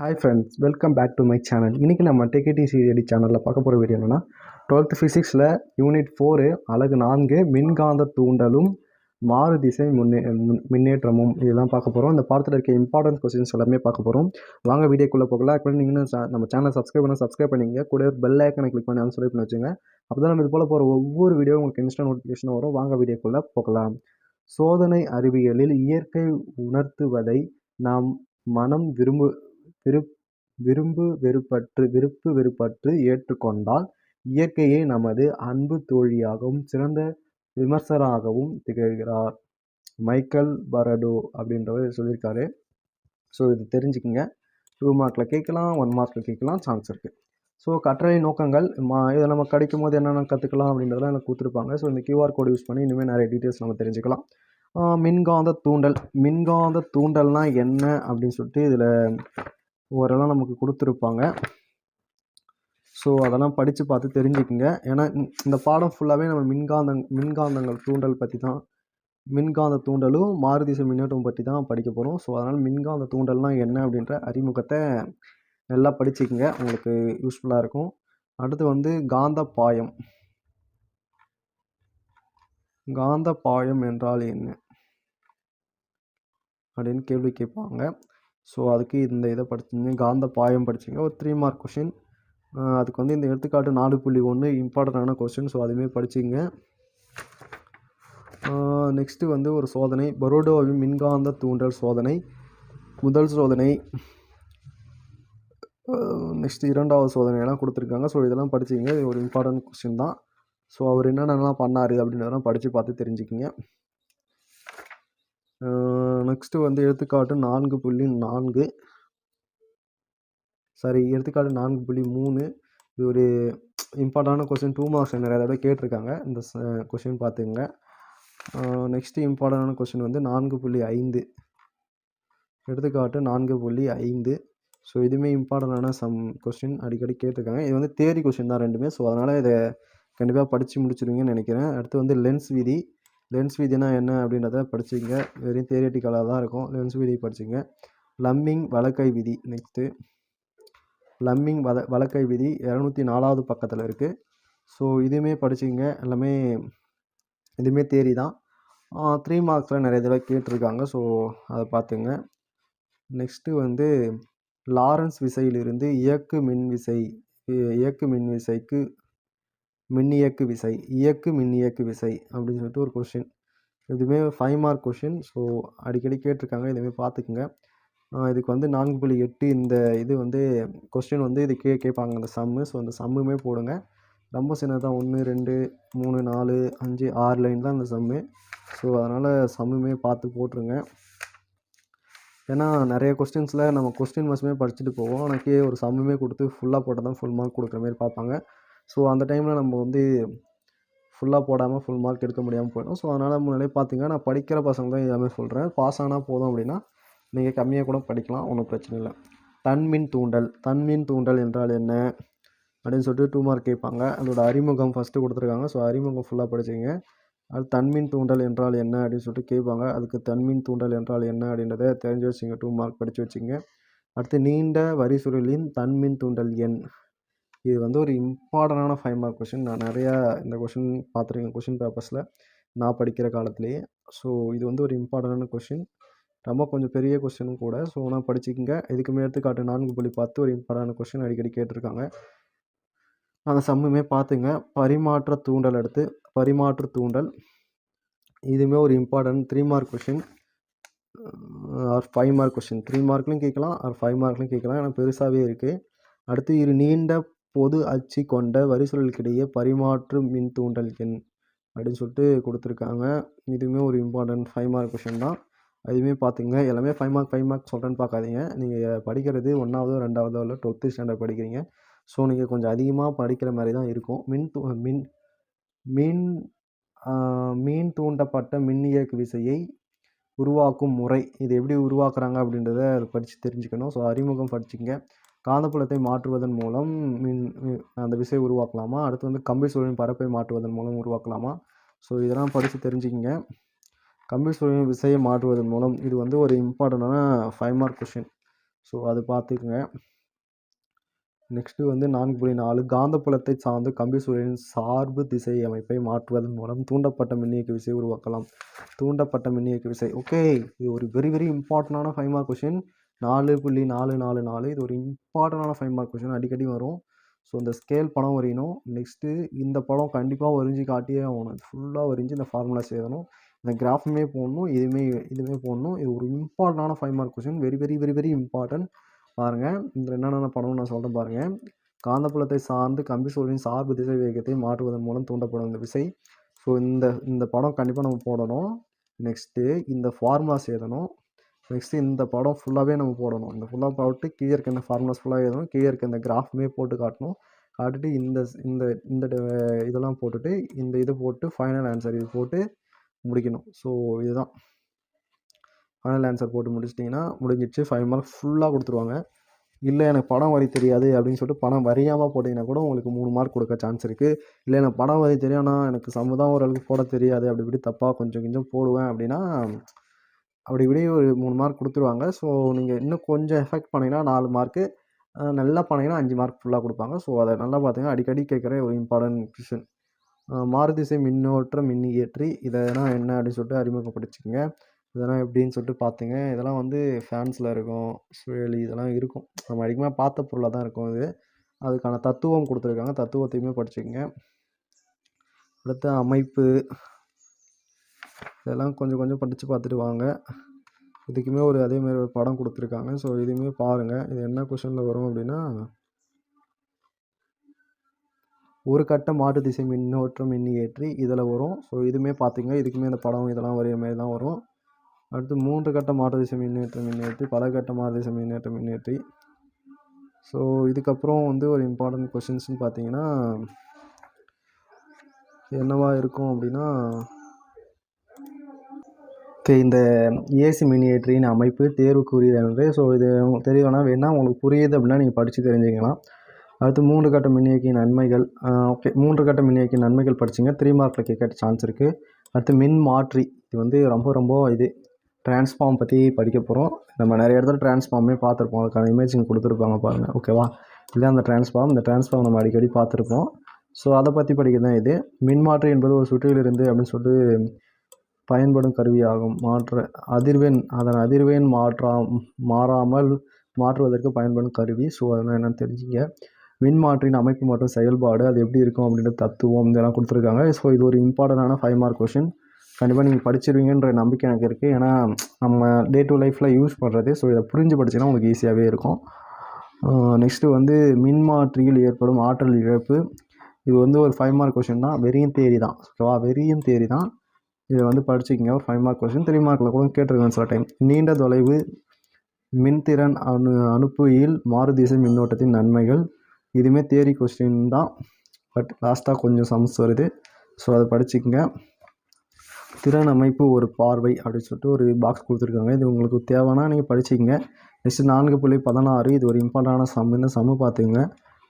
Hi friends welcome back to my channel இன்றைக்கி நம்ம டெக்கேடி CD சேனலில் பார்க்க போகிற வீடியோ என்னென்னா டுவெல்த் ஃபிசிக்ஸில் யூனிட் ஃபோரு அழகு நான்கு மின்காந்த தூண்டலும் மாறு திசை முன்னே முன்- முன்னேற்றமும் இதெல்லாம் பார்க்க போகிறோம் இந்த பாடத்தில் இருக்க இம்பார்ட்டன்ட் கொஸ்டின்ஸ் எல்லாமே பார்க்க போகிறோம் வாங்க வீடியோக்குள்ளே போகலாம். இப்போ நீங்கள் ச- நம்ம சேனல் சப்ஸ்கிரைப் பண்ண சப்ஸ்கிரைப் பண்ணிங்க கூட பெல் ஐக்கனை கிளிக் பண்ணி சொல்லி பண்ணி வச்சுங்க அப்போ தான் நம்ம இது போல் போகிற ஒவ்வொரு வீடியோ உங்களுக்கு இன்ஸ்டா நோட்டிஃபிகேஷன் வரும். வாங்க வீடியோக்குள்ளே போகலாம். சோதனை அறிவியலில் இயற்கை உணர்த்துவதை நாம் மனம் விரும்பு விருப் விரும்பு வெறுப்பற்று விருப்பு வெறுப்பற்று ஏற்றுக்கொண்டால் இயற்கையே நமது அன்பு தோழியாகவும் சிறந்த விமர்சராகவும் திகழ்கிறார். மைக்கேல் பரடோ அப்படின்றவர் சொல்லியிருக்காரு. ஸோ இது தெரிஞ்சுக்குங்க. டூ மார்க்கில் கேட்கலாம் ஒன் மார்க்கில் கேட்கலாம் சான்ஸ் இருக்குது ஸோ கற்றலை நோக்கங்கள் மா இதை நம்ம கிடைக்கும் போது என்னென்ன கற்றுக்கலாம் அப்படின்றதெல்லாம் எனக்கு கொடுத்துருப்பாங்க. ஸோ இந்த கியூஆர் கோடு யூஸ் பண்ணி இனிமேல் நிறைய டீட்டெயில்ஸ் நம்ம தெரிஞ்சுக்கலாம். மின்காந்த தூண்டல். மின்காந்த தூண்டல்னால் என்ன அப்படின்னு சொல்லிட்டு இதில் ஓரெல்லாம் நமக்கு கொடுத்துருப்பாங்க. ஸோ அதெல்லாம் படித்து பார்த்து தெரிஞ்சுக்குங்க. ஏன்னா இந்த- பாடம் ஃபுல்லாகவே நம்ம மின்காந்தங் மின்காந்தங்கள் தூண்டல் பற்றி தான் மின்காந்த தூண்டலும் மாறுதிசை மின்னோட்டம் பற்றி தான் படிக்க போகிறோம் ஸோ அதனால் மின்காந்த தூண்டல்னால் என்ன அப்படின்ற அறிமுகத்தை நல்லா படிச்சுக்கோங்க. உங்களுக்கு யூஸ்ஃபுல்லாக இருக்கும். அடுத்து வந்து காந்த பாயம் காந்த பாயம் என்றால் என்ன? அப்படின்னு கேள்வி கேட்பாங்க. ஸோ அதுக்கு இந்த இதை படிச்சிங்க காந்த பாயம் படிச்சிங்க ஒரு த்ரீ மார்க் கொஷின் அதுக்கு வந்து இந்த எடுத்துக்காட்டு நாலு புள்ளி ஒன்று இம்பார்ட்டண்டான கொஷின் ஸோ அதுவுமே படிச்சிங்க நெக்ஸ்ட்டு வந்து ஒரு சோதனை. பரோடோவின் மின்காந்த தூண்டல் சோதனை. முதல் சோதனை. நெக்ஸ்ட் இரண்டாவது சோதனையெல்லாம் கொடுத்துருக்காங்க. ஸோ இதெல்லாம் படிச்சிங்க இது ஒரு இம்பார்ட்டன்ட் கொஸ்டின் தான். ஸோ அவர் என்னென்னலாம் பண்ணார் அப்படின்றதெல்லாம் படித்து பார்த்து தெரிஞ்சுக்கிங்க. நெக்ஸ்ட்டு வந்து எடுத்துக்காட்டு நான்கு புள்ளி நான்கு. சாரி எடுத்துக்காட்டு நான்கு புள்ளி மூணு. இது ஒரு இம்பார்ட்டண்டான கொஸ்டின் டூ மார்க்ஸ் நிறைய தடவை கேட்டிருக்காங்க. இந்த கொஸ்டின் பார்த்துங்க நெக்ஸ்ட்டு இம்பார்ட்டண்டான கொஸ்டின் வந்து நான்கு புள்ளி ஐந்து. எடுத்துக்காட்டு நான்கு புள்ளி ஐந்து. ஸோ இதுவுமே இம்பார்ட்டண்டான சம் கொஸ்டின் அடிக்கடி கேட்டிருக்காங்க. இது வந்து தேரி கொஸ்டின் தான் ரெண்டுமே. ஸோ அதனால் இதை கண்டிப்பாக படித்து முடிச்சிருவீங்கன்னு நினைக்கிறேன். அடுத்து வந்து லென்ஸ் விதி. லென்ஸ் விதினா என்ன அப்படின்றத படிச்சுங்க வெறும் தியரிட்டிக்கலாக தான் இருக்கும். லென்ஸ் விதி படிச்சுங்க லம்மிங் வலக்கை விதி நெக்ஸ்ட்டு லம்மிங் வத வலக்கை விதி இரநூத்தி நாலாவது பக்கத்தில் இருக்குது ஸோ இதுவுமே படிச்சுங்க எல்லாமே இதுவுமே தேரி தான். த்ரீ மார்க்ஸில் நிறைய தடவை கேட்டிருக்காங்க. ஸோ அதை பார்த்துங்க. நெக்ஸ்ட்டு வந்து லாரன்ஸ் விசையிலிருந்து இயக்கு மின் விசை இயக்கு மின் விசைக்கு மின்னியக்கு விசை இயக்கு மின்னியக்கு விசை அப்படின்னு சொல்லிட்டு ஒரு கொஷின் இதுவுமே ஃபைவ் மார்க் கொஷின் ஸோ அடிக்கடி கேட்டிருக்காங்க. இதுவுமே பார்த்துக்குங்க. இதுக்கு வந்து நான்கு புள்ளி எட்டு இந்த இது வந்து கொஸ்டின் வந்து இது கே கேட்பாங்க. அந்த சம்மு ஸோ அந்த சம்முமே போடுங்க. ரொம்ப சின்னதாக ஒன்று ரெண்டு மூணு நாலு அஞ்சு ஆறு லைன் தான் அந்த சம்மு ஸோ அதனால் சம்முமே பார்த்து போட்டுருங்க. ஏன்னா நிறைய கொஸ்டின்ஸில் நம்ம கொஸ்டின் மஸ்மே படிச்சுட்டு போவோம். ஆனால் கீழே ஒரு சம்முமே கொடுத்து ஃபுல்லாக போட்டால் தான் ஃபுல் மார்க் கொடுக்குற மாதிரி பார்ப்பாங்க. ஸோ அந்த டைமில் நம்ம வந்து ஃபுல்லாக போடாமல் ஃபுல் மார்க் எடுக்க முடியாமல் போயிடும். ஸோ அதனால் முன்னாடியே பார்த்தீங்கன்னா நான் படிக்கிற பசங்க தான் எல்லாமே சொல்கிறேன் பாஸ் ஆனால் போதும் அப்படின்னா நீங்கள் கம்மியாக கூட படிக்கலாம். ஒன்றும் பிரச்சனை இல்லை. தன்மின் தூண்டல். தன்மின் தூண்டல் என்றால் என்ன? அப்படின்னு சொல்லிட்டு டூ மார்க் கேட்பாங்க. அதோட அறிமுகம் ஃபஸ்ட்டு கொடுத்துருக்காங்க. ஸோ அறிமுகம் ஃபுல்லாக படிச்சிங்க அது தன்மின் தூண்டல் என்றால் என்ன? அப்படின்னு சொல்லிட்டு கேட்பாங்க. அதுக்கு தன்மின் தூண்டல் என்றால் என்ன? அப்படின்றத தெரிஞ்சு வச்சுங்க டூ மார்க் படித்து வச்சுங்க அடுத்து நீண்ட வரிசுருளின் தன்மின் தூண்டல் எண். இது வந்து ஒரு இம்பார்ட்டண்டான ஃபைவ் மார்க் கொஷின் நான் நிறையா இந்த கொஷின் பார்த்துருக்கேன். கொஷின் பேப்பர்ஸில் நான் படிக்கிற காலத்துலேயே. ஸோ இது வந்து ஒரு இம்பார்ட்டண்டான கொஷின் ரொம்ப கொஞ்சம் பெரிய கொஸ்டினும் கூட. ஸோ நான் படிச்சுக்கங்க. இதுக்குமே எடுத்துக்காட்டு நான்கு புள்ளி பார்த்து ஒரு இம்பார்ட்டண்டான கொஷின் அடிக்கடி கேட்டிருக்காங்க. அந்த சம்முமே பார்த்துங்க. பரிமாற்ற தூண்டல் எடுத்து பரிமாற்று தூண்டல். இதுவுமே ஒரு important three mark question or five mark question three மார்க்லையும் கேட்கலாம். ஆர் ஃபைவ் மார்க்லையும் கேட்கலாம். ஏன்னா பெருசாகவே இருக்குது அடுத்து இரு நீண்ட பொது அச்சு கொண்ட வரிசொல்களுக்கிடையே பரிமாற்று மின் தூண்டல் எண் அப்படின்னு சொல்லிட்டு கொடுத்துருக்காங்க. இதுவுமே ஒரு இம்பார்ட்டன்ட் ஃபைவ் மார்க் கொஷின் தான். அதுவுமே பார்த்துங்க எல்லாமே ஃபைவ் மார்க் ஃபைவ் மார்க் சொல்கிறேன்னு பார்க்காதீங்க நீங்கள் படிக்கிறது ஒன்றாவதோ ரெண்டாவதோ இல்லை டுவெல்த்து ஸ்டாண்டர்ட் படிக்கிறீங்க. ஸோ நீங்கள் கொஞ்சம் அதிகமாக படிக்கிற மாதிரி தான் இருக்கும். மின் தூ மின் மின் மீன் தூண்டப்பட்ட மின்னியக்கு விசையை உருவாக்கும் முறை. இது எப்படி உருவாக்குறாங்க அப்படின்றத படித்து தெரிஞ்சுக்கணும். ஸோ அறிமுகம் படிச்சுங்க காந்தப்புலத்தை மாற்றுவதன் மூலம் மின் அந்த விசையை உருவாக்கலாமா? அடுத்து வந்து கம்பி சூழலின் பரப்பை மாற்றுவதன் மூலம் உருவாக்கலாமா? ஸோ இதெல்லாம் படித்து தெரிஞ்சுக்கிங்க. கம்பி சூழலின் விசையை மாற்றுவதன் மூலம் இது வந்து ஒரு இம்பார்ட்டண்டான ஃபைவ் மார்க் கொஷின் ஸோ அது பார்த்துக்குங்க. நெக்ஸ்ட்டு வந்து நான்கு புள்ளி நாலு. காந்தப்புலத்தை சார்ந்து கம்பி சுழலின் சார்பு திசை அமைப்பை மாற்றுவதன் மூலம் தூண்டப்பட்ட மின்னியக்கு விசை உருவாக்கலாம். தூண்டப்பட்ட மின்னியக்கு விசை. ஓகே இது ஒரு வெரி வெரி இம்பார்ட்டண்டான ஃபைவ் மார்க் கொஷின் நாலு புள்ளி நாலு நாலு நாலு. இது ஒரு இம்பார்ட்டண்டான ஃபைவ் மார்க் கொஷின் அடிக்கடி வரும். ஸோ இந்த ஸ்கேல் படம் வரையணும் நெக்ஸ்ட்டு இந்த படம் கண்டிப்பாக வரைஞ்சி காட்டியே ஆகணும். ஃபுல்லாக வரைஞ்சி இந்த ஃபார்முலாஸ் எழுதணும் இந்த கிராஃபுமே போடணும். இதுவுமே இதுவுமே போடணும். இது ஒரு இம்பார்ட்டண்டான five mark question very very very very important பாருங்கள் இதில் என்னென்ன படம்னு நான் சொல்கிறேன் பாருங்கள் காந்தப்புலத்தை சார்ந்து கம்பி சூழலின் சார்பு திசை வேகத்தை மாற்றுவதன் மூலம் தூண்டப்படும் இந்த விசை. ஸோ இந்த இந்த படம் கண்டிப்பாக நம்ம போடணும். நெக்ஸ்ட்டு இந்த ஃபார்முலாஸ் எழுதணும் நெக்ஸ்ட்டு இந்த படம் ஃபுல்லாகவே நம்ம போடணும். இந்த ஃபுல்லாக போட்டு கீழே இருக்க இந்த ஃபார்முலாஸ் ஃபுல்லாக எழுதணும். கீழே இருக்க இந்த கிராஃப்மே போட்டு காட்டணும். காட்டிட்டு இந்த இந்த இந்த ட- இதெல்லாம் போட்டுட்டு இந்த இது போட்டு ஃபைனல் ஆன்சர் இது போட்டு முடிக்கணும். ஸோ இதுதான். ஃபைனல் ஆன்சர் போட்டு முடிச்சிட்டிங்கன்னா முடிஞ்சிடுச்சு. ஃபைவ் மார்க் ஃபுல்லாக கொடுத்துருவாங்க. இல்லை எனக்கு படம் வரி தெரியாது அப்படின்னு சொல்லிட்டு படம் வரியாமல் போட்டிங்கன்னா கூட உங்களுக்கு மூணு மார்க் கொடுக்க சான்ஸ் இருக்குது இல்லை எனக்கு படம் வரி தெரியும் ஆனால் எனக்கு சமுதாயம் ஓரளவுக்கு போட தெரியாது. அப்படி இப்படி தப்பாக கொஞ்சம் கொஞ்சம் போடுவேன் அப்படின்னா அப்படி இப்படி ஒரு மூணு மார்க் கொடுத்துருவாங்க. ஸோ நீங்கள் இன்னும் கொஞ்சம் எஃபெக்ட் பண்ணிங்கன்னா நாலு மார்க்கு நல்லா பண்ணிங்கன்னா அஞ்சு மார்க் ஃபுல்லாக கொடுப்பாங்க. ஸோ அதை நல்லா பார்த்தீங்கன்னா அடிக்கடி கேட்குற ஒரு இம்பார்ட்டன்ட் கொஷின் மாறுதிசை மின்னோட்ட மின்னியற்றி இதெல்லாம் என்ன அப்படின்னு சொல்லிட்டு அறிமுகப்படுத்திக்கங்க. இதெல்லாம் எப்படின்னு சொல்லிட்டு பார்த்தீங்க இதெல்லாம் வந்து ஃபேன்ஸில் இருக்கும். சுழலி இதெல்லாம் இருக்கும். நம்ம அதிகமாக பார்த்த பொருளாக தான் இருக்கும் இது. அதுக்கான தத்துவம் கொடுத்துருக்காங்க. தத்துவத்தையுமே படிச்சுக்கோங்க. அடுத்த அமைப்பு. இதெல்லாம் கொஞ்சம் கொஞ்சம் படித்து பார்த்துட்டு வாங்க. இதுக்குமே ஒரு அதே மாதிரி ஒரு படம் கொடுத்துருக்காங்க. ஸோ இதையுமே பாருங்கள் இது என்ன கொஷனில் வரும் அப்படின்னா ஒரு கட்ட மாட்டு திசை மின்னோட்டம் மின்னியேற்றி இதில் வரும். ஸோ இதுவுமே பார்த்திங்க இதுக்குமே இந்த படம் இதெல்லாம் வரைய மாதிரி தான் வரும். அடுத்து மூன்று கட்ட மாட்டு திசை மின்னேற்றம் மின்னேற்றி பல கட்ட மாட்டு திசை மின்னேற்றம் மின்னேற்றி ஸோ இதுக்கப்புறம் வந்து ஒரு இம்பார்ட்டன்ட் கொஷின்ஸ்னு பார்த்தீங்கன்னா என்னவாக இருக்கும் அப்படின்னா ஓகே இந்த ஏசி மினியேட்டரின் அமைப்பு தேர்வுக்குரியது ஸோ இது உங்களுக்கு தெரியணும்னா வேணால் உங்களுக்கு புரியுது அப்படின்னா நீங்கள் படித்து தெரிஞ்சுக்கலாம். அடுத்து மூன்று கட்ட மின்னியக்கியின் நன்மைகள் ஓகே மூன்று கட்ட மின்னியக்கியின் நன்மைகள் படிச்சிங்க. த்ரீ மார்க்கில் கேட்க சான்ஸ் இருக்குது அடுத்து மின் மாற்றி இது வந்து ரொம்ப ரொம்ப இது டிரான்ஸ்ஃபார்ம் பற்றி படிக்க போகிறோம் நம்ம நிறைய இடத்துல டிரான்ஸ்ஃபார்மே பார்த்துருப்போம். அதுக்கான இமேஜிங் கொடுத்துருப்பாங்க பாருங்கள் ஓகேவா இதுதான் அந்த டிரான்ஸ்ஃபார்ம் இந்த டிரான்ஸ்ஃபார்ம் நம்ம அடிக்கடி பார்த்துருப்போம். ஸோ அதை பற்றி படிக்க தான் இது. மின்மாற்றி என்பது ஒரு சுற்றிலிருந்து அப்படின்னு சொல்லிட்டு பயன்படும் கருவியாகும். மாற்ற அதிர்வெண் அதன் அதிர்வெண் மாற்றா மாறாமல் மாற்றுவதற்கு பயன்படும் கருவி ஸோ அதெல்லாம் என்னென்னு தெரிஞ்சுங்க. மின்மாற்றியின் அமைப்பு மற்றும் செயல்பாடு அது எப்படி இருக்கும் அப்படின்ற தத்துவம் இதெல்லாம் கொடுத்துருக்காங்க. ஸோ இது ஒரு இம்பார்ட்டண்டான ஃபைவ் மார்க் கொஷின் கண்டிப்பாக நீங்கள் படிச்சிருவீங்கன்ற நம்பிக்கை எனக்கு இருக்குது ஏன்னா நம்ம டே டு லைஃப்பில் யூஸ் பண்ணுறது ஸோ இதை புரிஞ்சு படிச்சிங்கன்னா உங்களுக்கு ஈஸியாகவே இருக்கும். நெக்ஸ்ட்டு வந்து மின்மாற்றியில் ஏற்படும் ஆற்றல் இழப்பு. இது வந்து ஒரு ஃபைவ் மார்க் கொஷின் தான். வெறியும் தேரி தான் ஓகேவா வெறியும் தேரி தான் இதை வந்து படிச்சுக்கிங்க. ஒரு ஃபைவ் மார்க் கொஸ்டின் த்ரீ மார்க்கில் கூட கேட்டிருக்கேன் சில டைம் நீண்ட தொலைவு மின்திறன் அனு அனுப்புகையில் மாறுதிசை மின்னோட்டத்தின் நன்மைகள். இதுவுமே தேரி கொஸ்டின் தான். பட் லாஸ்ட்டாக கொஞ்சம் சம்ஸ் வருது. ஸோ அதை படிச்சுக்கோங்க. திறன் அமைப்பு ஒரு பார்வை அப்படின்னு சொல்லிட்டு ஒரு பாக்ஸ் கொடுத்துருக்காங்க. இது உங்களுக்கு தேவைன்னா நீங்கள் படிச்சுக்கங்க. நெக்ஸ்ட் நான்கு புள்ளி பதினாறு இது ஒரு இம்பார்ட்டண்டான சம் இந்த சம்மு பார்த்துங்க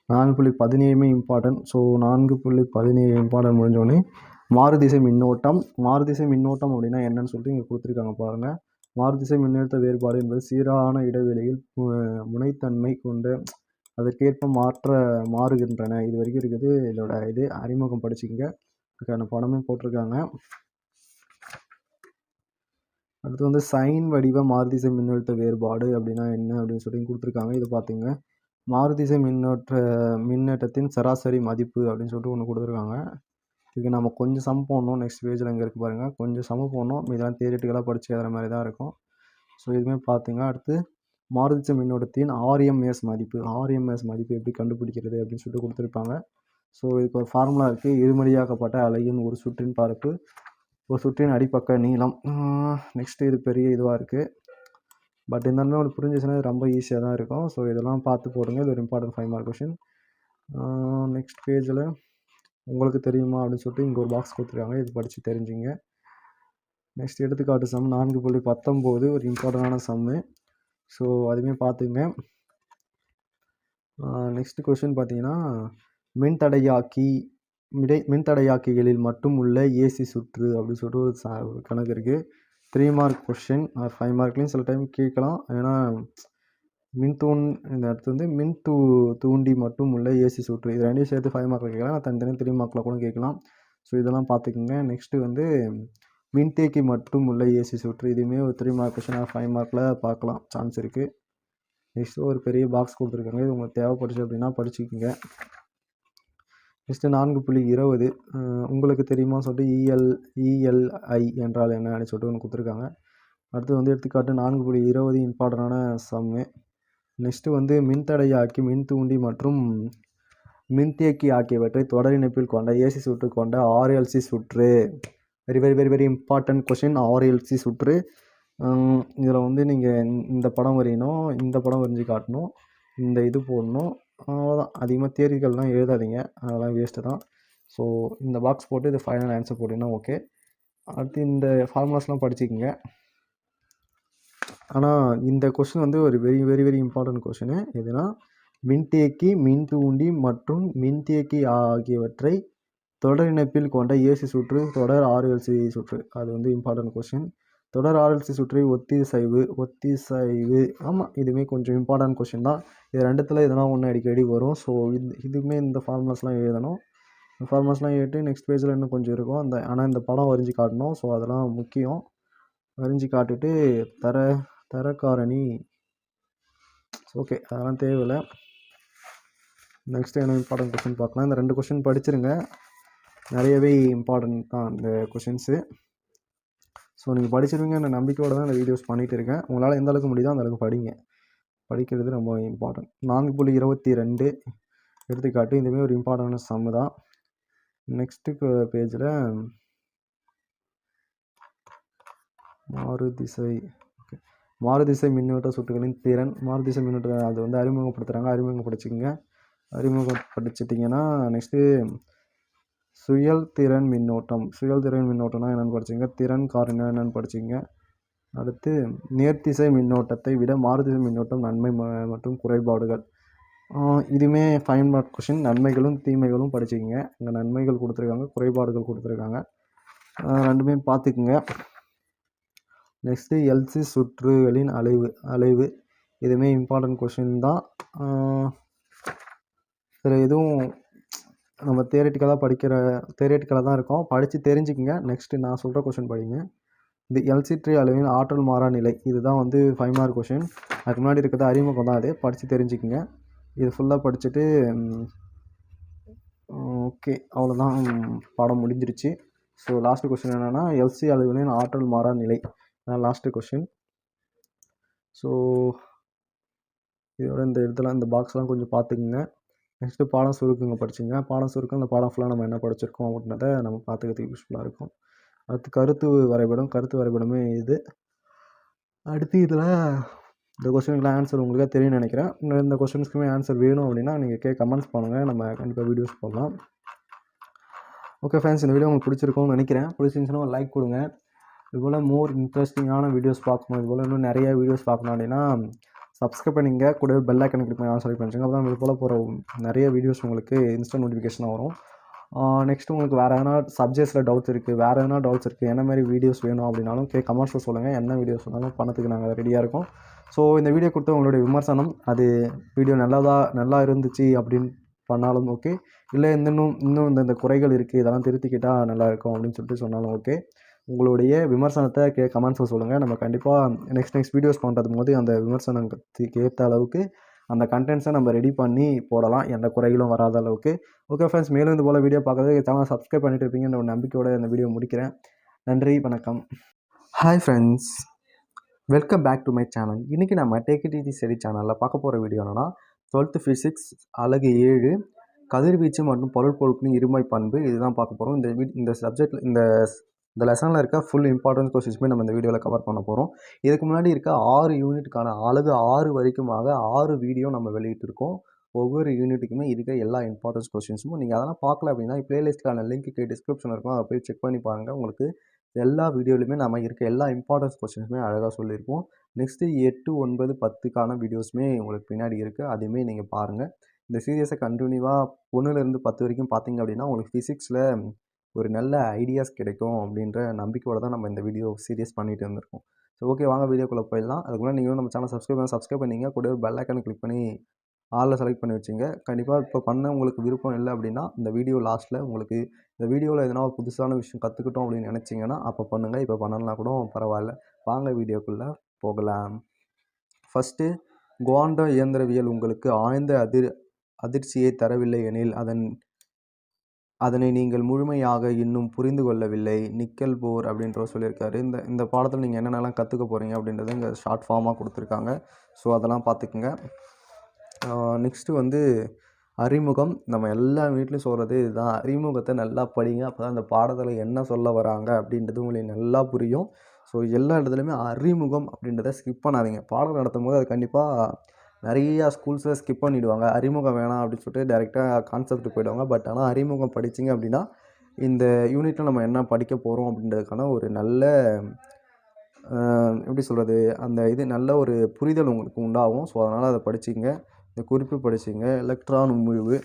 நான்கு புள்ளி பதினேழுமே இம்பார்ட்டன்ட் ஸோ நான்கு புள்ளி பதினேழு இம்பார்ட்டன்ட் முடிஞ்சோடனே மாறுதிசை மின்னோட்டம். மாறுதிசை மின்னோட்டம் அப்படின்னா என்னன்னு சொல்லிட்டு இங்கே கொடுத்துருக்காங்க பாருங்கள் மாறுதிசை மின்னழுத்த வேறுபாடு என்பது சீரான இடைவெளியில் மு- முனைத்தன்மை கொண்டு அதற்கேற்ப மாற்ற மாறுகின்றன. இது வரைக்கும் இருக்குது. இதோட இது அறிமுகம் படிச்சுக்கங்க. அதுக்கான படமும் போட்டிருக்காங்க. அடுத்து வந்து சைன் வடிவ மாறுதிசை மின்னழுத்த வேறுபாடு அப்படின்னா என்ன அப்படின்னு சொல்லி கொடுத்துருக்காங்க. இது பார்த்துங்க. மாறுதிசை மின்னோட்ட மின்னேற்றத்தின் சராசரி மதிப்பு அப்படின்னு சொல்லிட்டு ஒன்று கொடுத்துருக்காங்க. இதுக்கு நம்ம கொஞ்சம் சம் போடணும். நெக்ஸ்ட் பேஜில் இங்கே இருக்குது பாருங்கள் கொஞ்சம் சம போடணும். இதெல்லாம் தியரிட்டிக்கலாக படித்து எழுதுற மாதிரி தான் இருக்கும். ஸோ இதுவுமே பார்த்துங்க அடுத்து மாறுதிச்ச மின்னோட்டத்தின் ஆர்எம்எஸ் மதிப்பு. ஆர்எம்எஸ் மதிப்பு எப்படி கண்டுபிடிக்கிறது அப்படின்னு சொல்லிட்டு கொடுத்துருப்பாங்க. ஸோ இதுக்கு ஒரு ஃபார்முலா இருக்குது இருமடியாக்கப்பட்ட அலையின் ஒரு சுற்றின் பரப்பு ஒரு சுற்றின் அடிப்பக்க நீளம். நெக்ஸ்ட்டு இது பெரிய இதுவாக இருக்குது பட் இருந்தாலுமே உங்களுக்கு புரிஞ்சிச்சுன்னா இது ரொம்ப ஈஸியாக தான் இருக்கும். ஸோ இதெல்லாம் பார்த்து போடுங்க. இது ஒரு important five mark question next பேஜில் உங்களுக்கு தெரியுமா அப்படின்னு சொல்லிட்டு இங்கே ஒரு பாக்ஸ் கொடுத்துருக்காங்க. இது படித்து தெரிஞ்சுங்க. நெக்ஸ்ட் எடுத்துக்காட்டு சம் நான்கு புள்ளி பத்தொம்போது ஒரு இம்பார்ட்டண்டான சம்மு ஸோ அதுவுமே பார்த்துங்க. நெக்ஸ்ட் கொஷின் பார்த்தீங்கன்னா மின்தடையாக்கி மிடை மின்தடையாக்கிகளில் மட்டும் உள்ள ஏசி சுற்று அப்படின்னு சொல்லிட்டு ஒரு கணக்கு இருக்குது three mark question or five மார்க்லேயும் சில டைம் கேட்கலாம். ஏன்னா மின்தூண் இந்த அடுத்து வந்து மின் தூ தூண்டி மட்டும் உள்ள ஏசி சுற்று. இது ரெண்டையும் சேர்த்து ஃபைவ் மார்க்கில் கேட்கலாம். தனித்தனி த்ரீ மார்க்கில் கூட கேட்கலாம். ஸோ இதெல்லாம் பார்த்துக்குங்க. நெக்ஸ்ட்டு வந்து மின்தேக்கி மட்டும் உள்ள ஏசி சுற்று. இதுவுமே ஒரு த்ரீ மார்க் கொஷின் ஃபைவ் மார்க்கில் பார்க்கலாம். சான்ஸ் இருக்குது நெக்ஸ்ட்டு ஒரு பெரிய பாக்ஸ் கொடுத்துருக்காங்க. இது உங்களுக்கு தேவைப்படுச்சு அப்படின்னா படிச்சுக்கோங்க. நெக்ஸ்ட்டு நான்கு புள்ளி இருபது. உங்களுக்கு தெரியுமா சொல்லிட்டு இஎல் இஎல்ஐ என்றால் என்ன சொல்லிட்டு ஒன்று கொடுத்துருக்காங்க. அடுத்து வந்து எடுத்துக்காட்டு நான்கு புள்ளி இருபது இம்பார்ட்டண்டான சம்மு நெக்ஸ்ட்டு வந்து மின்தடையாக்கி மின் தூண்டி மற்றும் மின்தேக்கி ஆகியவற்றை தொடர் இணைப்பில் கொண்ட ஏசி சுற்று கொண்ட ஆர்எல்சி சுற்று. Very very very very important question RLC சுற்று. இதில் வந்து நீங்கள் இந்த படம் வரையணும் இந்த படம் வரைஞ்சி காட்டணும் இந்த இது போடணும் அவ்வளோதான் அதிகமாக தியரிகள்லாம் எழுதாதீங்க. அதெல்லாம் வேஸ்ட்டு தான். ஸோ இந்த பாக்ஸ் போட்டு இது ஃபைனல் ஆன்சர் போட்டிங்கன்னா ஓகே அடுத்து இந்த ஃபார்முலாஸ்லாம் படிச்சுக்கோங்க. ஆனால் இந்த கொஷின் வந்து ஒரு very very very important question எதுனா மின்தேக்கி மின் தூண்டி மற்றும் மின்தேக்கி ஆகியவற்றை தொடர் இணைப்பில் கொண்ட ஏசி சுற்று தொடர் ஆர்எல்சி சுற்று. அது வந்து இம்பார்ட்டன்ட் கொஷின் தொடர் ஆர்எல்சி சுற்றி ஒத்திசைவு ஒத்திசைவு. ஆமாம் இதுவுமே கொஞ்சம் இம்பார்ட்டன்ட் கொஷின் தான். இது ரெண்டுத்தில் எதனா ஒன்று அடிக்கடி வரும். ஸோ இது இதுவுமே இந்த ஃபார்முலாஸ்லாம் எழுதணும். இந்த ஃபார்முலாஸ்லாம் எழுதிட்டு நெக்ஸ்ட் பேஜில் இன்னும் கொஞ்சம் இருக்கும். அந்த ஆனால் இந்த படம் வரைஞ்சி காட்டணும். ஸோ அதெல்லாம் முக்கியம். வரைஞ்சி காட்டிட்டு தர தரக்காரணி. ஓகே அதெல்லாம் தேவையில்லை. நெக்ஸ்ட்டு என்ன இம்பார்ட்டன்ட் கொஷின் பார்க்கலாம். இந்த ரெண்டு கொஷின் படிச்சிருங்க. நிறையவே இம்பார்ட்டன்ட் தான் இந்த கொஷின்ஸு ஸோ நீங்கள் படிச்சிருவீங்கன்ற நம்பிக்கையோடு தான் இந்த வீடியோஸ் பண்ணிகிட்டு இருக்கேன். உங்களால் எந்த அளவுக்கு முடியுதோ அந்த அளவுக்கு படிங்க. படிக்கிறது ரொம்ப இம்பார்ட்டன்ட் நான்கு புள்ளி இருபத்தி ரெண்டு எடுத்துக்காட்டு. இதுவுமே ஒரு இம்பார்ட்டன்டான சம்மு தான். நெக்ஸ்ட்டு பேஜில் மாறு திசை மாறுதிசை மின்னோட்ட சுற்றுகளின் திறன். மாறுதிசை மின்னோட்ட அது வந்து அறிமுகப்படுத்துகிறாங்க அறிமுகப்படுத்திக்கங்க. அறிமுகப்படுத்திட்டிங்கன்னா நெக்ஸ்ட்டு சுயல் திறன் மின்னோட்டம். சுயல் திறன் மின்னோட்டம்னா என்னென்னு படிச்சிங்க திறன் காரணம் என்னென்னு படிச்சிங்க அடுத்து நேர்த்திசை மின்னோட்டத்தை விட மாறுதிசை மின்னோட்டம் நன்மை மற்றும் குறைபாடுகள். இதுவுமே ஃபைன் மார்க் கொஷின் நன்மைகளும் தீமைகளும் படிச்சுக்கோங்க. இங்கே நன்மைகள் கொடுத்துருக்காங்க குறைபாடுகள் கொடுத்துருக்காங்க. ரெண்டுமே பார்த்துக்குங்க. நெக்ஸ்ட்டு எல்சி சுற்றுகளின் அலைவு அலைவு. இதுவுமே இம்பார்ட்டன்ட் கொஷின் தான். இதில் எதுவும் நம்ம தியரிட்டிக்கலாக படிக்கிற தியரிட்டிக்கலாக தான் இருக்கும். படித்து தெரிஞ்சுக்கங்க. நெக்ஸ்ட்டு நான் சொல்கிற கொஷின் படிங்க. இது எல்சிட்ரி அளவின் ஆற்றல் மாறா நிலை. இதுதான் வந்து ஃபைவ் மார்க் கொஷின் அதுக்கு முன்னாடி இருக்கிறது அறிமுகம் தான் அது. படித்து தெரிஞ்சுக்கங்க. இது ஃபுல்லாக படிச்சுட்டு ஓகே. அவ்வளோதான் பாடம் முடிஞ்சிருச்சு. ஸோ லாஸ்ட் கொஷின் என்னென்னா எல்சி அளவின் ஆற்றல் மாறா நிலை. அதான் லாஸ்ட்டு கொஷின் ஸோ இதோட இந்த இடத்துல இந்த பாக்ஸ்லாம் கொஞ்சம் பார்த்துக்குங்க. நெக்ஸ்ட்டு பாடம் சுருக்குங்க படிச்சுங்க. பாடம் சுருக்கம் அந்த பாடம் ஃபுல்லாக நம்ம என்ன படிச்சிருக்கோம் அப்படின்றத நம்ம பார்த்துக்கிறதுக்கு யூஸ்ஃபுல்லாக இருக்கும். அடுத்து கருத்து வரைபடம். கருத்து வரைபடமே இது. அடுத்து இதில் இந்த கொஸ்டினுக்குலாம் ஆன்சர் உங்களுக்கு தெரியும்னு நினைக்கிறேன். இந்த கொஸ்டின்ஸ்க்குமே ஆன்சர் வேணும் அப்படின்னா நீங்கள் கே கமெண்ட்ஸ் பண்ணுங்கள் நம்ம கண்டிப்பாக வீடியோஸ் போடலாம். ஓகே ஃப்ரெண்ட்ஸ் இந்த வீடியோ உங்களுக்கு பிடிச்சிருக்கும்னு நினைக்கிறேன். பிடிச்சிருந்துச்சுன்னா ஒரு லைக் கொடுங்க. இதுபோல் மோர் இன்ட்ரெஸ்டிங்கான வீடியோஸ் பார்க்கணும். இதுபோல் இன்னும் நிறைய வீடியோஸ் பார்க்கணும் அப்படின்னா சப்ஸ்கிரைப் பண்ணிங்க கூட பெல் ஐக்கன் கிளிக் பண்ணி ஆன் பண்ணிச்சுங்க அப்போ தான் இது போல் போகிற நிறைய வீடியோஸ் உங்களுக்கு இன்ஸ்டன்ட் நோட்டிஃபிகேஷனாக வரும். நெக்ஸ்ட் உங்களுக்கு வேறு எதனா சப்ஜெக்ட்ஸில் டவுட்ஸ் இருக்குது வேறு எதனா டவுட்ஸ் இருக்குது என்ன மாதிரி வீடியோஸ் வேணும் அப்படின்னாலும் கே கமெண்ட்ஸில் சொல்லுங்கள் என்ன வீடியோஸ் வேணாலும் பண்ணதுக்கு நாங்கள் ரெடியாக இருக்கோம். ஸோ இந்த வீடியோ கொடுத்த உங்களுடைய விமர்சனம் அது வீடியோ நல்லதாக நல்லா இருந்துச்சு அப்படின்னு பண்ணாலும் ஓகே இல்லை இன்னும் இன்னும் இந்த குறைகள் இருக்குது இதெல்லாம் திருத்திக்கிட்டால் நல்லாயிருக்கும் அப்படின்னு சொல்லிட்டு சொன்னாலும் ஓகே உங்களுடைய விமர்சனத்தை கே கமெண்ட்ஸில் சொல்லுங்கள் நம்ம கண்டிப்பாக நெக்ஸ்ட் நெக்ஸ்ட் வீடியோஸ் பண்ணுறது போது அந்த விமர்சனத்துக்கு ஏற்ற அளவுக்கு அந்த கண்டென்ட்ஸை நம்ம ரெடி பண்ணி போடலாம். எந்த குறைகளும் வராத அளவுக்கு. ஓகே ஃப்ரெண்ட்ஸ் மேலும் இது போல் வீடியோ பார்க்குறதுக்கு சேனல் சப்ஸ்கிரைப் பண்ணிட்டு இருப்பீங்கன்ற ஒரு நம்பிக்கையோட இந்த வீடியோ முடிக்கிறேன். நன்றி வணக்கம். Hi friends welcome back to my channel இன்றைக்கி நம்ம டேக் டேக்கிடிடி செடி சேனலில் பார்க்க போகிற வீடியோ என்னென்னா டுவெல்த்து ஃபிசிக்ஸ் அழகு ஏழு கதிர்வீச்சு மற்றும் பொருள் பொருட்களின் இருமை பண்பு இதுதான் பார்க்க போகிறோம் இந்த வீ இந்த சப்ஜெக்ட் இந்த இந்த லெசனில் இருக்க ஃபுல் இம்பார்ட்டன்ஸ் கொஸ்டின்ஸுமே நம்ம இந்த வீடியோவில் கவர் பண்ண போகிறோம் இதுக்கு முன்னாடி இருக்க ஆறு யூனிட்டுக்கான அழகு ஆறு வரைக்குமாக ஆறு வீடியோ நம்ம வெளியிட்டிருக்கோம் ஒவ்வொரு யூனிட்டுக்குமே இருக்க எல்லா இம்பார்ட்டன்ஸ் கொஸ்டின்ஸும் நீங்கள் அதெல்லாம் பார்க்கல அப்படின்னா பிளேலிஸ்ட்டுக்கான லிங்க்கு டிஸ்கிரிப்ஷன் இருக்கும். அதை போய் செக் பண்ணி பாருங்கள் உங்களுக்கு எல்லா வீடியோலையுமே நம்ம இருக்க எல்லா இம்பார்ட்டன்ஸ் கொஸ்டின்ஸுமே அழகாக சொல்லியிருக்கோம் நெக்ஸ்ட்டு எட்டு ஒன்பது பத்துக்கான வீடியோஸுமே உங்களுக்கு பின்னாடி இருக்குது அதையுமே நீங்கள் பாருங்கள் இந்த சீரியஸை கண்டினியூவாக ஒன்றுலேருந்து பத்து வரைக்கும் பார்த்தீங்க அப்படின்னா உங்களுக்கு ஃபிசிக்ஸில் ஒரு நல்ல ஐடியாஸ் கிடைக்கும் அப்படின்ற நம்பிக்கையோடு தான் நம்ம இந்த வீடியோ சீரியஸ் பண்ணிகிட்டு இருந்திருக்கோம். ஸோ ஓகே வாங்க வீடியோக்குள்ளே போயிடலாம். அதுக்கு நீங்களும் நம்ம சேனல் சப்ஸ்கிரைப் பண்ணி சப்ஸ்கிரைப் பண்ணிங்க. கூட பெல் ஐக்கனை கிளிக் பண்ணி ஆளில் செலக்ட் பண்ணி வச்சுங்க. கண்டிப்பாக இப்போ பண்ண உங்களுக்கு விருப்பம் இல்லை அப்படின்னா இந்த வீடியோ லாஸ்ட்டில் உங்களுக்கு இந்த வீடியோவில் எதனா ஒரு புதுசான விஷயம் கற்றுக்கிட்டோம் அப்படின்னு நினச்சிங்கன்னா அப்போ பண்ணுங்கள் இப்போ பண்ணலாம் கூட பரவாயில்ல. வாங்க வீடியோக்குள்ளே போகலாம். ஃபஸ்ட்டு குவாண்டோ இயந்திரவியல் உங்களுக்கு ஆழ்ந்த அதிர் அதிர்ச்சியை தரவில்லை எனில் அதன் அதனை நீங்கள் முழுமையாக இன்னும் புரிந்து கொள்ளவில்லை. நிக்கல் போர் அப்படின்ற சொல்லியிருக்காரு. இந்த இந்த பாடத்தில் நீங்கள் என்னென்னலாம் கற்றுக்க போகிறீங்க அப்படின்றத இங்கே ஷார்ட் ஃபார்மாக கொடுத்துருக்காங்க. ஸோ அதெல்லாம் பார்த்துக்குங்க. நெக்ஸ்ட்டு வந்து அறிமுகம். நம்ம எல்லா வீட்லேயும் சொல்கிறது இதுதான். அறிமுகத்தை நல்லா படிங்க. அப்போ தான் இந்த பாடத்தில் என்ன சொல்ல வராங்க அப்படின்றது உங்களுக்கு நல்லா புரியும். ஸோ எல்லா இடத்துலையுமே அறிமுகம் அப்படின்றத ஸ்கிப் பண்ணாதீங்க. பாடம் நடத்தும் போது அது கண்டிப்பாக நிறையா ஸ்கூல்ஸில் ஸ்கிப் பண்ணிவிடுவாங்க அறிமுகம் வேணாம் அப்படின்னு சொல்லிட்டு டேரெக்டாக கான்செப்ட் போயிடுவாங்க. பட் ஆனால் அறிமுகம் படித்தீங்க அப்படின்னா இந்த யூனிட்டில் நம்ம என்ன படிக்க போகிறோம் அப்படின்றதுக்கான ஒரு நல்ல எப்படி சொல்கிறது அந்த இது நல்ல ஒரு புரிதல் உங்களுக்கு உண்டாகும். ஸோ அதனால் அதை படிச்சிங்க. இந்த குறிப்பு படிச்சிங்க. எலக்ட்ரான் உமிழ்வு.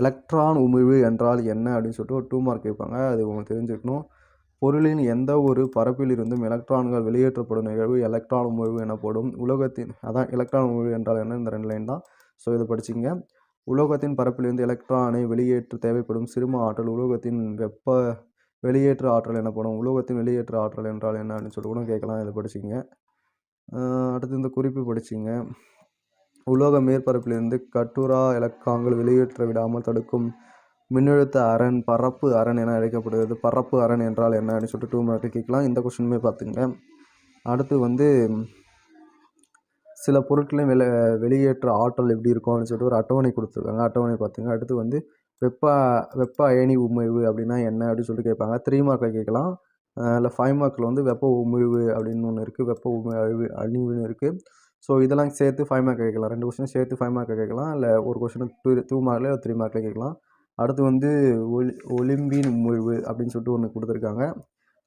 எலக்ட்ரான் உமிழ்வு என்றால் என்ன அப்படின்னு சொல்லிட்டு ஒரு டூ மார்க் கேட்பாங்க. அது உங்களுக்கு தெரிஞ்சுக்கணும். பொருளின் எந்த ஒரு பரப்பிலிருந்தும் எலக்ட்ரான்கள் வெளியேற்றப்படும் நிகழ்வு எலக்ட்ரான் உமிழ்வு எனப்படும். உலோகத்தின் அதான் எலக்ட்ரான் உமிழ்வு என்றால் என்ன? இந்த ரெண்டு லைன் தான். ஸோ இதை படிச்சிங்க உலோகத்தின் பரப்பிலிருந்து எலக்ட்ரானை வெளியேற்ற தேவைப்படும் சிறும ஆற்றல் உலோகத்தின் வெப்ப வெளியேற்ற ஆற்றல் எனப்படும். உலோகத்தின் வெளியேற்ற ஆற்றல் என்றால் என்ன அப்படின்னு சொல்லி கூட கேட்கலாம். இதை படிச்சிங்க அடுத்து இந்த குறிப்பு படிச்சிங்க உலோக மேற்பரப்பிலிருந்து கட்டுரா எலக்ட்ரான்கள் வெளியேற்ற விடாமல் தடுக்கும் மின்னழுத்த அரண் பரப்பு அரண் என அழைக்கப்படுகிறது. பரப்பு அரண் என்றால் என்ன அப்படின்னு சொல்லிட்டு டூ மார்க்கு கேட்கலாம். இந்த கொஷினுமே பார்த்துங்க அடுத்து வந்து சில பொருட்களையும் வெளி வெளியேற்ற ஆற்றல் எப்படி இருக்கும் அப்படின்னு சொல்லிட்டு ஒரு அட்டவணை கொடுத்துருக்காங்க. அட்டவணை பார்த்துங்க அடுத்து வந்து வெப்ப வெப்ப அயனி உமிழ்வு அப்படின்னா என்ன அப்படின்னு சொல்லிட்டு கேட்பாங்க. த்ரீ மார்க்கில் கேட்கலாம். இல்லை ஃபைவ் மார்க்கில் வந்து வெப்ப உமிழ்வு அப்படின்னு ஒன்று இருக்குது வெப்ப உமிழ்வு அழிவுன்னு இருக்குது ஸோ இதெல்லாம் சேர்த்து ஃபைவ் மார்க் கேட்கலாம். ரெண்டு கொஸ்டின் சேர்த்து ஃபைவ் மார்க் கேட்கலாம். இல்லை ஒரு கொஸ்டின் டூ டூ மார்க்கில் த்ரீ மார்க்கில் கேட்கலாம். அடுத்து வந்து ஒலி ஒலிம்பின் உமிழ்வு அப்படின்னு சொல்லிட்டு ஒன்று கொடுத்துருக்காங்க.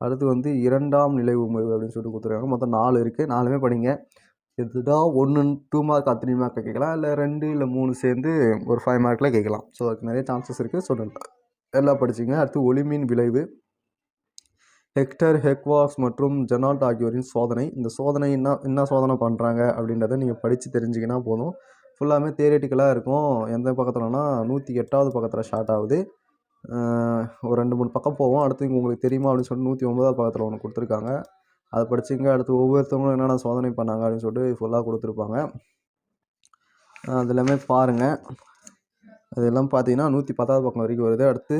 அடுத்து வந்து இரண்டாம் நிலை உமிழ்வு அப்படின்னு சொல்லிட்டு கொடுத்துருக்காங்க. மொத்தம் நாலு இருக்குது நாலுமே படிங்க. எதுடா ஒன்று டூ மார்க் அத்தனை மார்க்கை கேட்கலாம். இல்லை ரெண்டு இல்லை மூணு சேர்ந்து ஒரு ஃபைவ் மார்க்கில் கேட்கலாம். ஸோ அதுக்கு நிறைய சான்சஸ் இருக்குது ஸோ எல்லாம் படிச்சிங்க. அடுத்து ஒளிமின் விளைவு. ஹெக்டர் ஹெக்வாஸ் மற்றும் ஜெனால்ட் ஆகியோரின் சோதனை. இந்த சோதனை என்ன என்ன சோதனை பண்ணுறாங்க அப்படின்றத நீங்கள் படித்து தெரிஞ்சிங்கன்னா போதும். ஃபுல்லாமே தியரட்டிக்கலாக இருக்கும். எந்த பக்கத்துலனா நூற்றி எட்டாவது பக்கத்தில் ஸ்டார்ட் ஆகுது. ஒரு ரெண்டு மூணு பக்கம் போவோம். அடுத்து உங்களுக்கு தெரியுமா அப்படின்னு சொல்லிட்டு நூற்றி ஒன்பதாவது பக்கத்தில் ஒன்று கொடுத்துருக்காங்க. அதை படிச்சுங்க அடுத்து ஒவ்வொருத்தவங்களும் என்னென்ன சோதனை பண்ணாங்க அப்படின்னு சொல்லிட்டு ஃபுல்லாக கொடுத்துருப்பாங்க. அது எல்லாமே பாருங்கள் அதெல்லாம் பார்த்தீங்கன்னா நூற்றி பத்தாவது பக்கம் வரைக்கும் வருது. அடுத்து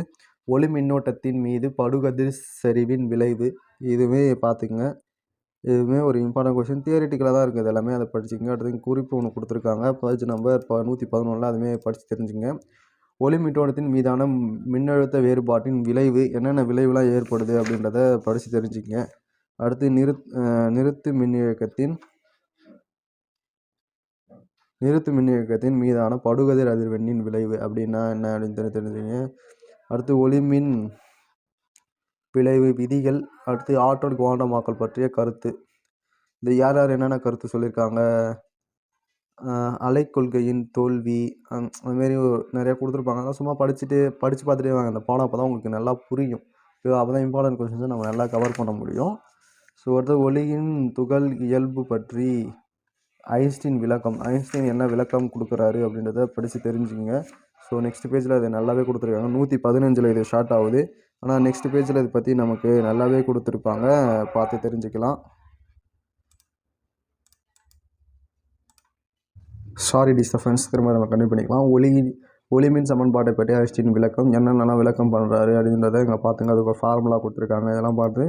ஒளி மின்னோட்டத்தின் மீது படுகதிர் சரிவின் விளைவு. இதுவுமே பார்த்துக்குங்க இதுவுமே ஒரு இம்பார்ட்டன்ட் கொஷின் தியரிட்டிக்கலாக தான் இருக்குது எல்லாமே அதை படிச்சுக்கங்க. அடுத்து குறிப்பு ஒன்று கொடுத்துருக்காங்க. பேஜ் நம்பர் இப்போ நூற்றி பதினொன்றில் அதுவுமே படித்து தெரிஞ்சுங்க. ஒளி மின்னோட்டத்தின் மீதான மின்னழுத்த வேறுபாட்டின் விளைவு என்னென்ன விளைவுலாம் ஏற்படுது அப்படின்றத படித்து தெரிஞ்சுக்கங்க. அடுத்து நிறுத் நிறுத்து மின்னியக்கத்தின் நிறுத்து மின்னியக்கத்தின் மீதான படுகதிர் அதிர்வெண்ணின் விளைவு அப்படின்னா என்ன அப்படின்னு தெரிஞ்சு தெரிஞ்சுங்க அடுத்து ஒளிமின் விளைவு விதிகள் அடுத்து ஆற்றல் குவாண்டமாக்கல் பற்றிய கருத்து. இந்த யார் யார் என்னென்ன கருத்து சொல்லியிருக்காங்க? அலைக்கொள்கையின் தோல்வி அதுமாரி நிறையா கொடுத்துருப்பாங்க. அதெல்லாம் சும்மா படிச்சுட்டு படித்து பார்த்துட்டே வாங்க. அந்த பாடம் அப்போ தான் உங்களுக்கு நல்லா புரியும். அப்போ தான் இம்பார்ட்டன்ட் கொஷின்ஸை நம்ம நல்லா கவர் பண்ண முடியும். ஸோ அடுத்து ஒளியின் துகள் இயல்பு பற்றி ஐன்ஸ்டீன் விளக்கம். ஐன்ஸ்டீன் என்ன விளக்கம் கொடுக்குறாரு அப்படின்றத படித்து தெரிஞ்சுக்கோங்க. ஸோ நெக்ஸ்ட் பேஜில் அது நல்லாவே கொடுத்துருக்காங்க. நூற்றி பதினஞ்சில் இது ஷார்ட் ஆகுது. ஆனால் நெக்ஸ்ட் பேஜில் இதை பற்றி நமக்கு நல்லாவே கொடுத்துருப்பாங்க. பார்த்து தெரிஞ்சுக்கலாம். சாரி டிஸ்டர்பன்ஸ் திரும்ப நம்ம கண்டினியூ பண்ணிக்கலாம். ஒளி ஒளிமின் சமன்பாட்டை பற்றி ஐஸ்டின் விளக்கம் என்னென்னலாம் விளக்கம் பண்ணுறாரு அப்படின்றத இங்கே பார்த்துங்க அதுக்கு ஒரு ஃபார்முலா கொடுத்துருக்காங்க. இதெல்லாம் பார்த்து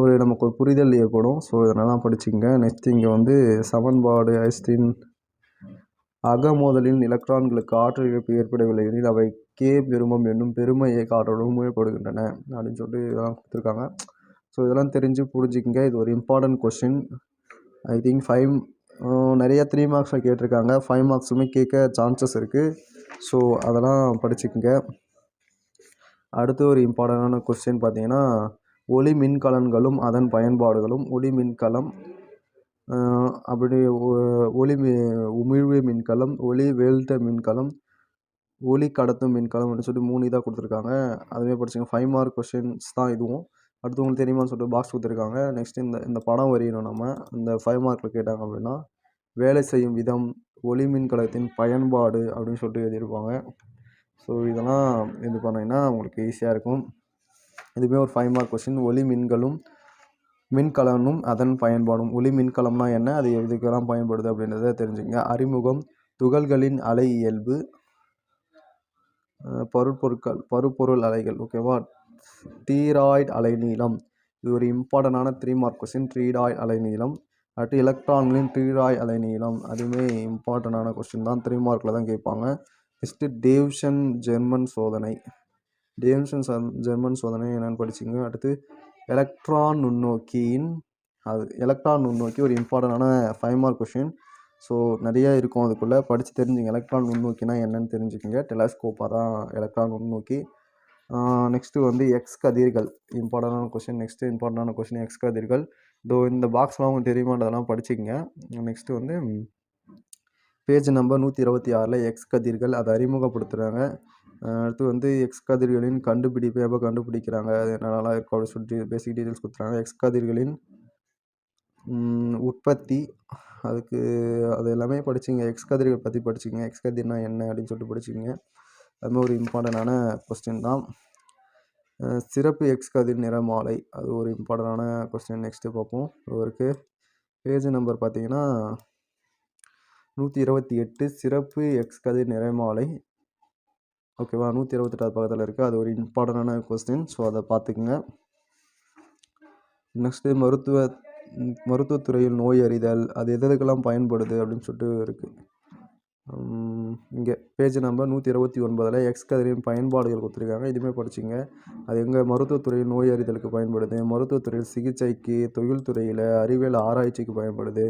ஒரு நமக்கு ஒரு புரிதல் ஏற்படும். ஸோ இதெல்லாம் படிச்சுங்க. நெக்ஸ்ட் இங்கே வந்து சமன்பாடு ஐஸ்டின் அகமோதலின் எலக்ட்ரான்களுக்கு ஆற்றல் இழப்பு ஏற்படவில்லை எனில் அவை கே பெருமம் என்னும் பெருமை இயக்க ஆற்றலுடன் அப்படின்னு சொல்லிட்டு இதெல்லாம் கொடுத்துருக்காங்க. ஸோ இதெல்லாம் தெரிஞ்சு புரிஞ்சுக்கங்க. இது ஒரு important question I think five நிறைய த்ரீ மார்க்ஸில் கேட்டிருக்காங்க. ஃபைவ் மார்க்ஸுமே கேட்க சான்சஸ் இருக்குது ஸோ அதெல்லாம் படிச்சுக்கோங்க. அடுத்து ஒரு இம்பார்ட்டண்டான கொஸ்டின் பார்த்தீங்கன்னா ஒளி மின்கலன்களும் அதன் பயன்பாடுகளும் ஒளி மின்கலம் அப்படி ஒளி மி உமிழ்வு மின்கலம் ஒளி வேல்ட்ட மின்கலம் ஒளி கடத்தும் மின்கலம் அப்படின்னு சொல்லிட்டு மூணு இதாக கொடுத்துருக்காங்க. அதுவே படிச்சுங்க. ஃபைவ் மார்க் கொஷின்ஸ் தான் இதுவும். அடுத்து உங்களுக்கு தெரியுமான்னு சொல்லிட்டு பாக்ஸ் கொடுத்துருக்காங்க. நெக்ஸ்ட் இந்த இந்த படம் வரையணும் நம்ம. இந்த ஃபைவ் மார்க்கில் கேட்டாங்க அப்படின்னா வேலை செய்யும் விதம் ஒளி மின்கலத்தின் பயன்பாடு அப்படின்னு சொல்லிட்டு எழுதியிருப்பாங்க. ஸோ இதெல்லாம் இது பண்ணிங்கன்னா உங்களுக்கு ஈஸியாக இருக்கும். இதுவுமே ஒரு ஃபைவ் மார்க் கொஸ்டின் ஒளி மின்களும் மின்கலனும் அதன் பயன்பாடும். ஒளி மின்கலம்னா என்ன? அது எதுக்கெல்லாம் பயன்படுது அப்படின்றத தெரிஞ்சுங்க அறிமுகம் துகள்களின் அலை இயல்பு பருப்பொருட்கள் பருப்பொருள் அலைகள் ஓகேவா தீராய்டு அலைநீளம். இது ஒரு இம்பார்ட்டண்டான த்ரீ மார்க் கொஸ்டின் த்ரீடாய்டு அலைநீளம். அடுத்து எலக்ட்ரான்களின் த்ரீடாய் அலைநீளம். அதுவுமே இம்பார்ட்டண்டான கொஸ்டின் தான். த்ரீ மார்க்கில் தான் கேட்பாங்க. நெக்ஸ்ட்டு டேவ்ஷன் ஜெர்மன் சோதனை. டேவ்ஷன் சம் ஜெர்மன் சோதனை என்னென்னு படிச்சிங்க. அடுத்து எலக்ட்ரான் நுண்ணோக்கியின் அது எலக்ட்ரான் நுண்ணோக்கி ஒரு இம்பார்ட்டண்டான ஃபைவ் மார்க் கொஷின் ஸோ நிறையா இருக்கும் அதுக்குள்ளே. படித்து தெரிஞ்சுங்க. எலக்ட்ரான் நுண்ணோக்கினா என்னன்னு தெரிஞ்சுக்கங்க. டெலஸ்கோப்பாக தான் எலக்ட்ரான் நுண்ணோக்கி. நெக்ஸ்ட்டு வந்து எக்ஸ் கதிர்கள். இம்பார்ட்டண்டான கொஷின் நெக்ஸ்ட்டு இம்பார்ட்டண்டான கொஷின் எக்ஸ் கதிர்கள். இதோ இந்த பாக்ஸ்லாம் உங்களுக்கு தெரியுமான்றதெல்லாம் படிச்சுக்கங்க. நெக்ஸ்ட்டு வந்து பேஜ் நம்பர் நூற்றி இருபத்தி ஆறில் எக்ஸ் கதிர்கள். அதை அறிமுகப்படுத்துகிறாங்க அடுத்து வந்து எக்ஸ் கதிர்களின் கண்டுபிடிப்பு எப்போ கண்டுபிடிக்கிறாங்க. அது என்னென்னலாம் இருக்கும் அப்படின்னு சொல்லிட்டு பேசிக் டீட்டெயில்ஸ் கொடுத்துறாங்க. எக்ஸ் கதிர்களின் உற்பத்தி. அதுக்கு அது எல்லாமே படிச்சிங்க. எக்ஸ் கதிர்கள் பற்றி படிச்சிங்க. எக்ஸ் கதிர்னா என்ன அப்படின்னு சொல்லிட்டு படிச்சிங்க. அதுமாதிரி ஒரு இம்பார்ட்டண்டான கொஸ்டின் தான். சிறப்பு எக்ஸ் கதிர் நிறமாலை. அது ஒரு இம்பார்ட்டண்டான கொஸ்டின் நெக்ஸ்ட்டு பார்ப்போம். இவருக்கு பேஜ் நம்பர் பார்த்தீங்கன்னா நூற்றி இருபத்தி எட்டு சிறப்பு எக்ஸ் கதிர் நிறமாலை ஓகேவா நூற்றி இருபத்தெட்டாவது பக்கத்தில் இருக்குது அது ஒரு இம்பார்ட்டண்டான கொஸ்டின் ஸோ அதை பார்த்துக்குங்க. நெக்ஸ்ட்டு மருத்துவ மருத்துவத்துறையில் நோய் அறிதல் அது எது எதுக்கெல்லாம் பயன்படுது அப்படின்னு சொல்லிட்டு இருக்குது இங்கே பேஜ் நம்பர் நூற்றி இருபத்தி ஒன்பதில் எக்ஸ் கதிரின் பயன்பாடுகள் கொடுத்துருக்காங்க. இதுவுமே படிச்சிங்க. அது எங்கே மருத்துவத்துறையில் நோய் அறிதலுக்கு பயன்படுது. மருத்துவத்துறையில் சிகிச்சைக்கு தொழில்துறையில் அறிவியல் ஆராய்ச்சிக்கு பயன்படுது.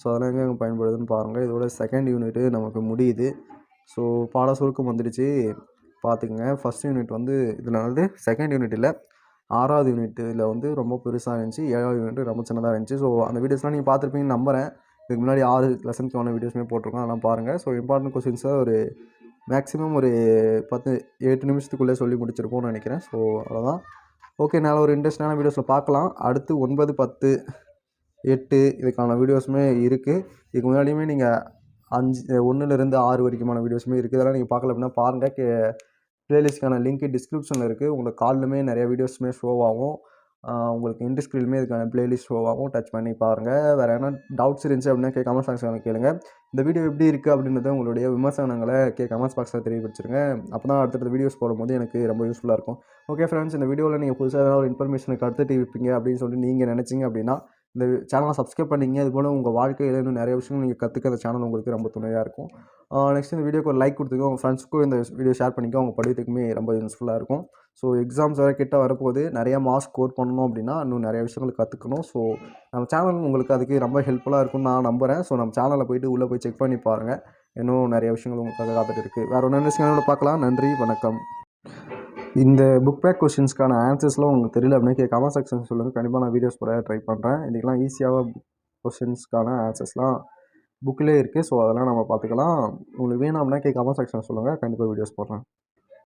ஸோ அதெல்லாம் எங்கே பயன்படுதுன்னு பாருங்கள் இதோட செகண்ட் யூனிட்டு நமக்கு முடியுது. ஸோ பாட சுருக்கம் வந்துடுச்சு. பார்த்துக்குங்க ஃபஸ்ட் யூனிட் வந்து இதில் வந்து செகண்ட் யூனிட் இல்லை. ஆறாவது யூனிட்டில் வந்து ரொம்ப பெருசாக இருந்துச்சு. ஏழாவது யூனிட் ரொம்ப சின்னதாக இருந்துச்சு. ஸோ அந்த வீடியோஸ்லாம் நீங்கள் பார்த்துருப்பீங்கன்னு நம்புகிறேன் இதுக்கு முன்னாடி ஆறு லெசன்ஸ்க்கான வீடியோஸுமே போட்டிருக்கோம் அதெல்லாம் பாருங்கள் ஸோ இம்பார்ட்டன்ட் கொஸ்டின்ஸை ஒரு மேக்ஸிமம் ஒரு பத்து எட்டு நிமிஷத்துக்குள்ளே சொல்லி முடிச்சிருப்போம்னு நினைக்கிறேன். ஸோ அவ்வளோதான். ஓகே நல்ல ஒரு இன்ட்ரெஸ்டான வீடியோஸில் பார்க்கலாம். அடுத்து ஒன்பது பத்து எட்டு இதுக்கான வீடியோஸுமே இருக்குது இதுக்கு முன்னாடியுமே நீங்கள் அஞ்சு ஒன்றுலேருந்து ஆறு வரைக்குமான வீடியோஸுமே இருக்குது இதெல்லாம் நீங்கள் பார்க்கல அப்படின்னா பாருங்கள் கே ப்ளேலிஸ்ட்க்கான லிங்க் டிஸ்கிரிப்ஷனில் இருக்குது உங்களுக்கு கால்லுமே நிறைய வீடியோஸுமே ஷோ ஆகும். உங்களுக்கு இன்ட் ஸ்க்ரீன்லேயுமே இதுக்கான பிளேலிஸ்ட் ஷோ ஆகும். டச் பண்ணி பாருங்கள் வேறு என்ன டவுட்ஸ் இருந்துச்சு அப்படின்னா கே கமெண்ட் பாக்ஸில் கேளுங்க. இந்த வீடியோ எப்படி இருக்குது அப்படின்றத உங்களுடைய விமர்சனங்களை கே கமெண்ட்ஸ் பாக்ஸில் தெரியப்படுத்துருங்க அப்போ தான் அடுத்தடுத்த வீடியோஸ் போடும்போது எனக்கு ரொம்ப யூஸ்ஃபுல்லாக இருக்கும். ஓகே ஃப்ரெண்ட்ஸ் இந்த வீடியோவில் நீங்கள் புதுசாக ஏதாவது ஒரு இன்ஃபர்மேஷனுக்கு அடுத்து இருப்பீங்க அப்படின்னு சொல்லி நீங்கள் நினச்சிங்க அப்படின்னா இந்த சேனலை சப்ஸ்கிரைப் பண்ணிங்க. இது போல் உங்கள் வாழ்க்கையில் இன்னும் நிறைய விஷயங்கள் நீங்கள் கற்றுக்க அந்த சேனல் உங்களுக்கு ரொம்ப துணையாக இருக்கும். நெக்ஸ்ட் இந்த வீடியோக்கு ஒரு லைக் கொடுத்துக்கோ. உங்கள் ஃப்ரெண்ட்ஸ்க்கும் இந்த வீடியோ ஷேர் பண்ணிக்கோ. அவங்க படிக்கிறதுக்குமே ரொம்ப யூஸ்ஃபுல்லாக இருக்கும். ஸோ எக்ஸாம்ஸ் வேறு கிட்ட வரப்போகுது. நிறைய மார்க்ஸ் ஸ்கோர் பண்ணணும் அப்படின்னா இன்னும் நிறைய விஷயங்கள் கற்றுக்கணும் ஸோ நம்ம சேனல் உங்களுக்கு அதுக்கு ரொம்ப ஹெல்ப்ஃபுல்லாக இருக்கும்னு நான் நம்புகிறேன் ஸோ நம்ம சேனலில் போயிட்டு உள்ளே போய் செக் பண்ணி பாருங்கள் இன்னும் நிறைய விஷயங்கள் உங்களுக்காக காத்துட்டு இருக்குது வேறு ஒன்று சேனலில் பார்க்கலாம். நன்றி வணக்கம். இந்த புக் பேக் கொஷின்ஸ்க்கான ஆன்சர்ஸ்லாம் உங்களுக்கு தெரியல அப்படின்னா கமெண்ட் செக்ஷன் சொல்லுங்கள் கண்டிப்பாக நான் வீடியோஸ் போட ட்ரை பண்ணுறேன் இதுக்கெல்லாம் ஈஸியாக கொஷின்ஸ்க்கான ஆன்சர்ஸ்லாம் புக்கிலே இருக்குது ஸோ அதெல்லாம் நம்ம பார்த்துக்கலாம். உங்களுக்கு வேணும் அப்படின்னா கமெண்ட் செக்ஷன் சொல்லுங்கள் கண்டிப்பாக வீடியோஸ் போடுறேன்.